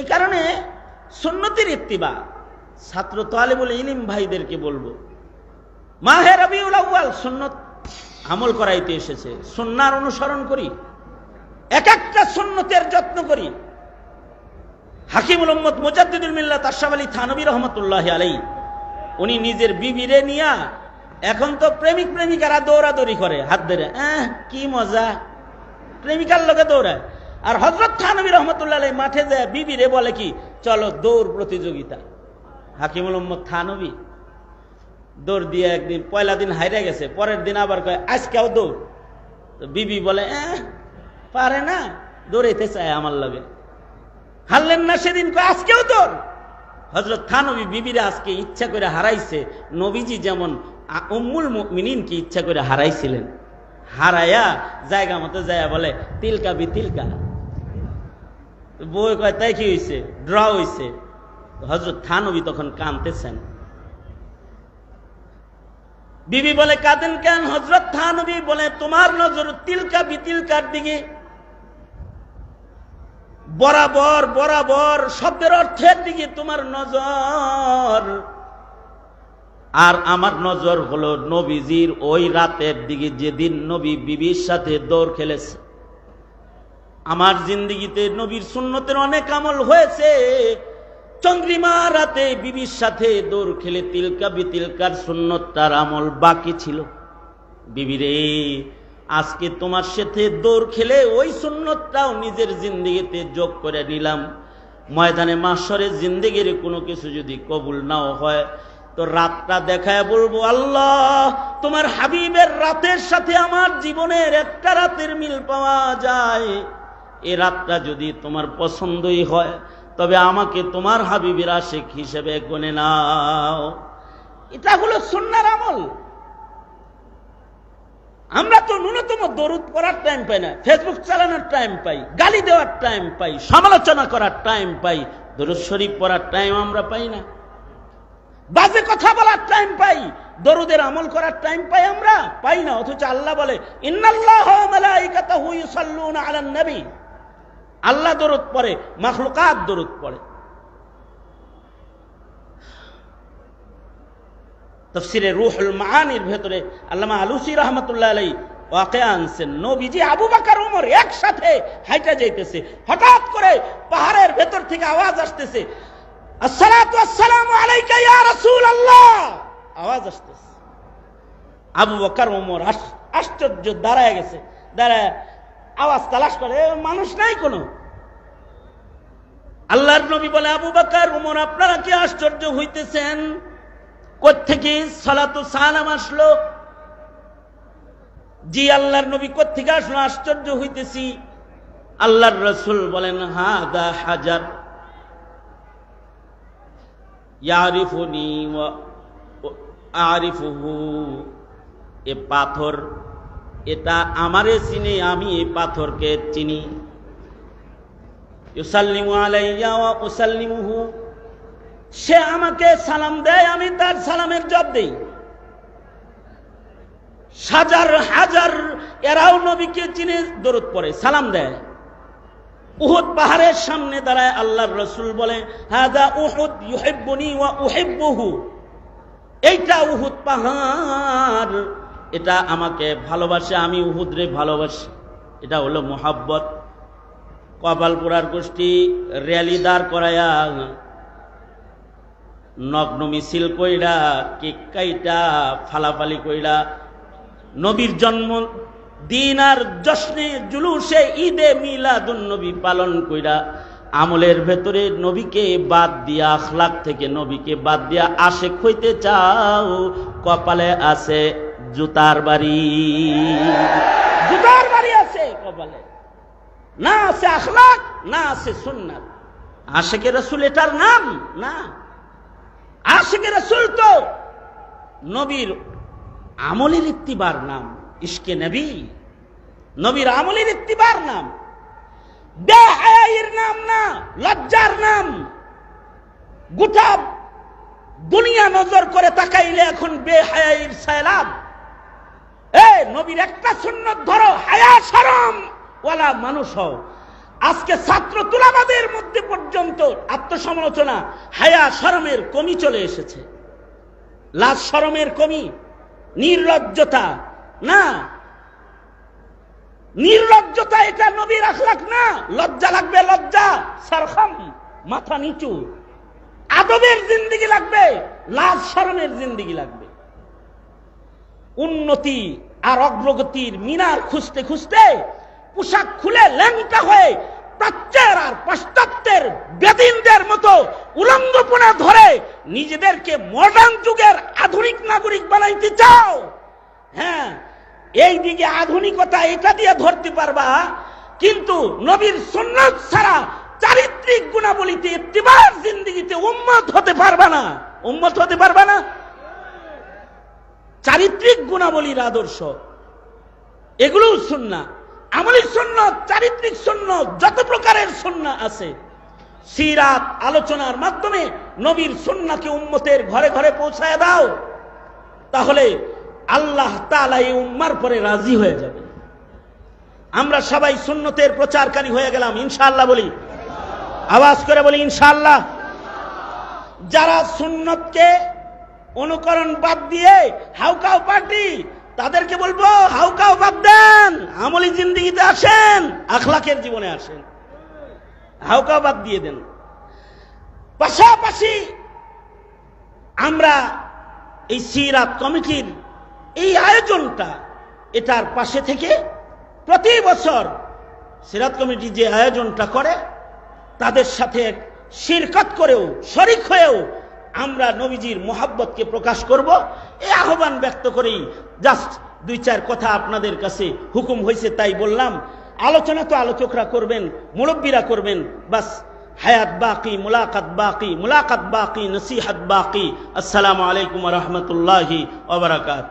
এই কারণে সুন্নতির ইত্তিবা, ছাত্র তালেবুল ইলিম ভাইদেরকে বলব, মাহে রবিউল সুন্নত আমল করাইতে এসেছে, সুন্নার অনুসরণ করি, এক একটা সুন্নতের যত্ন করি। হাকিমুল উম্মত মুজাদ্দিদুল মিল্লাত আশরাফ আলী থানবী রহমতুল্লাহ আলাই উনি নিজের বিবিরে নিয়া এখন তো প্রেমিক প্রেমিকারা দৌড়াদৌড়ি করে, হাত ধরে কি মজা। প্রেমিকার লোকে দৌড়ায়। আর হজরত থানবী রহমতুল্লাহ মাঠে যায় বিবি রে বলে কি চলো দৌড় প্রতিযোগিতা। হাকিমুল উম্মত থানবী দৌড় দিয়ে একদিন পয়লা দিন হাইরে গেছে পরের দিন আবার কয় আজকেও দৌড়। তো বিবি বলে "এহ, পারে না দৌড়াইতে চায় আমার লগে। হারলেন না সেদিন কয় আজকেও দৌড়। হজরত থানবী বিবিরে আজকে ইচ্ছা করে হারাইছে নবীজি যেমন উম্মুল মিনিনকে ইচ্ছা করে হারাইছিলেন হারাইয়া জায়গা মতো যায় বলে তিলকা বি তিলকা। বই কয়, তাই কি হয়েছে ড্র হয়েছে হজরত থানবী তখন কানতেছেন বিবি বলে, কাঁদেন কেন? হজরত থানবী বলে, তোমার নজর তিলকা বিতিলকার দিকে। বরাবর বরাবর, শব্দের অর্থের দিকে তোমার নজর। আর আমার নজর হলো নবীজির ওই রাতের দিকে যেদিন নবী বিবির সাথে দৌড় খেলেছে। আমার জিন্দিগিতে নবীর সুন্নতের অনেক আমল হয়েছে। চন্দ্রিমা রাতে বিবির সাথে দৌড় খেলে তিলকা বিতিলকার সুন্নতটার আমল বাকি ছিল। বিবিরে, আজকে তোমার সাথে দৌড় খেলে ওই সুন্নতটাও নিজের জিন্দিগিতে যোগ করে নিলাম। ময়দানে মাসরে জিন্দিগির কোনো কিছু যদি কবুল নাও হয়, তো রাতটা দেখায় বলব, আল্লাহ, তোমার হাবিবের রাতের সাথে আমার জীবনের একটা রাতের মিল পাওয়া যায়। এ রাতটা যদি তোমার পছন্দই হয়, তবে আমাকে তোমার হাবিবের আশেক হিসেবে গনে নাও। এটা হলো সুন্নার আমল। আমরা তো ন্যূনতম দরুদ পড়ার টাইম পাই না ফেসবুক চালানোর টাইম পাই, গালি দেওয়ার টাইম পাই, সমালোচনা করার টাইম পাই, দরুদ শরীফ পড়ার টাইম আমরা পাই না। বাজে কথা বলার টাইম পাই, দরুদের আমল করার টাইম পাই আমরা, পাই না, অথচ আল্লাহ বলে, ইন্নাল্লাহ মালাইকাতাহু ইউসাল্লুনা আলান নবী আল্লাহ দরুদ পড়ে, মাখলুকাত দরুদ পড়ে। তফসিরে রুহুল মাহানির ভেতরে আল্লামা আলুসি রহমতুল্লাহ আলাই ওয়াকে আনছেন, নবীজি আবু বাকার উমর একসাথে হাইটা যাইতেছে, হঠাৎ করে পাহাড়ের ভেতর থেকে আওয়াজ আসতেছে, আসসালাতু আসসালামু আলাইকা ইয়া রাসূলুল্লাহ। আওয়াজ আসতেছে। আবু বকর ওমর আশ্চর্য, দাঁড়ায় গেছে। দাঁড়ায় আওয়াজ তালাশ করে মানুষ নাই কোনো। আল্লাহর নবী বলে, আবু বকর ওমর আপনারা কি আশ্চর্য হইতেছেন? কোত্থেকে সালাতু সালাম আসলো? জি, আল্লাহর নবী কোত্থেকে আসলো? আশ্চর্য হইতেছি। আল্লাহর রসুল বলেন হা দা হাজার ওয়া আরিফুহু, এ পাথর এটা আমারে চিনি, আমি পাথরকে চিনি। সে আমাকে সালাম দেয়, আমি তার সালামের জব দেই। হাজার হাজার, এরাও নবীকে চিনে দরদ পড়ে, সালাম দেয়। উহুদ পাহাড়ের সামনে দাঁড়ায় আল্লাহর রসুল বলে হাদা উহুদ ইউহিব্বুনি ওয়া উহিব্বুহু। এইটা উহুদ পাহাড়। এটা আমাকে ভালোবাসে, আমি উহুদরে ভালোবাসি। এটা হলো মোহাব্বত। কপালপুরার গোষ্ঠী র্যালি দাঁড় করায়া নগ্ন মিছিল কইরা, কেক কাইটা, ফালাফালি কইরা, নবীর জন্ম দিন আর জশ্নে জুলুসে ঈদে মিলাদুন নবী পালন কইরা, আমলের ভেতরে নবীকে বাদ দিয়া আখলাক থেকে নবীকে বাদ দিয়া আশেক হইতে চাও, কপালে আছে জুতার বাড়ি। জুতার বাড়ি আছে কপালে। না আছে আখলাক, না আছে সুন্নাত। আশেকে রসুল এটার নাম? না। আশেকে রসুল তো নবীর আমলের ইত্তিবার নাম, ইশকে নবী। নবীর আমলের ইত্তিবার নাম। নাম না, লজ্জার নাম। গোটা দুনিয়া নজর করে তাকাইলে এখন বেহায়ের সায়লাব। এ নবীর একটা সুন্নত ধরো, হায়া সরম ওয়ালা মানুষ হও। আজকে ছাত্র তুলাবাদের মধ্যে পর্যন্ত আত্মসমালোচনা, হায়া শরমের কমি চলে এসেছে। লাজ শরমের কমি, নির্লজ্জতা। না, নির্লজ্জতা এটা নবীর আখলাক না। লজ্জা লাগবে, লজ্জা। সারখাম, মাথা নিচু। আদবের জিন্দিগি লাগবে লাজ শরমের জিন্দিগি লাগবে। উন্নতি আর অগ্রগতির মিনার খুঁজতে খুঁজতে পোশাক খুলে ল্যাংটা হয়ে প্রাচ্যের আর পাশ্চাত্যের বেদিনদের মতো উলঙ্গপনা ধরে নিজেদেরকে মডার্ন যুগের আধুনিক নাগরিক বানাইতে চাও? হ্যাঁ এই দিকে আধুনিকতা এটা দিয়ে ধরতে পারবা, কিন্তু নবীর সুন্নত ছাড়া চারিত্রিক গুণাবলীতে ইত্তিবার জিন্দিগিতে উম্মত হতে পারবা না। উম্মত হতে পারবা না? চারিত্রিক গুণাবলীর আদর্শ। এগুলোও সুন্না। আমলি শূন্য চারিত্রিক শূন্য যত প্রকারের শূন্য আছে, সিরাত, আলোচনার মাধ্যমে নবীর সুন্নাকে উম্মতের ঘরে ঘরে পৌঁছায় দাও, তাহলে আল্লাহ তাআলা এই উম্মার পরে রাজি হয়ে যাবে। আমরা সবাই সুন্নতের প্রচারকারী হয়ে গেলাম, ইনশাআল্লাহ বলি। আওয়াজ করে বলি, ইনশাআল্লাহ। যারা সুন্নতকে অনুকরণ বাদ দিয়ে হাউকাও পার্টি, তাদেরকে বলব হাউকাও বাদ দেন, আমলি জিন্দিগিতে আসেন, আখলাকের জীবনে আসেন। হাউকাও বাদ দিয়ে দেন। পাশাপাশি আমরা এই সিরাত কমিটির এই আয়োজনটা এটার পাশে থেকে প্রতি বছর সিরাত কমিটি যে আয়োজনটা করে, তাদের সাথে শিরকত করেও, শরিক হয়েও আমরা নবীজির মোহাব্বতকে প্রকাশ করব। এ আহ্বান ব্যক্ত করেই জাস্ট দুই চার কথা আপনাদের কাছে হুকুম হয়েছে তাই বললাম। আলোচনা তো আলোচকরা করবেন, মুরব্বীরা করবেন, বাস। হায়াত বাকি, মুলাকাত বাকি মুলাকাত বাকি, নসিহাত বাকি। আসসালামু আলাইকুম রহমতুল্লাহি ওবরাকাত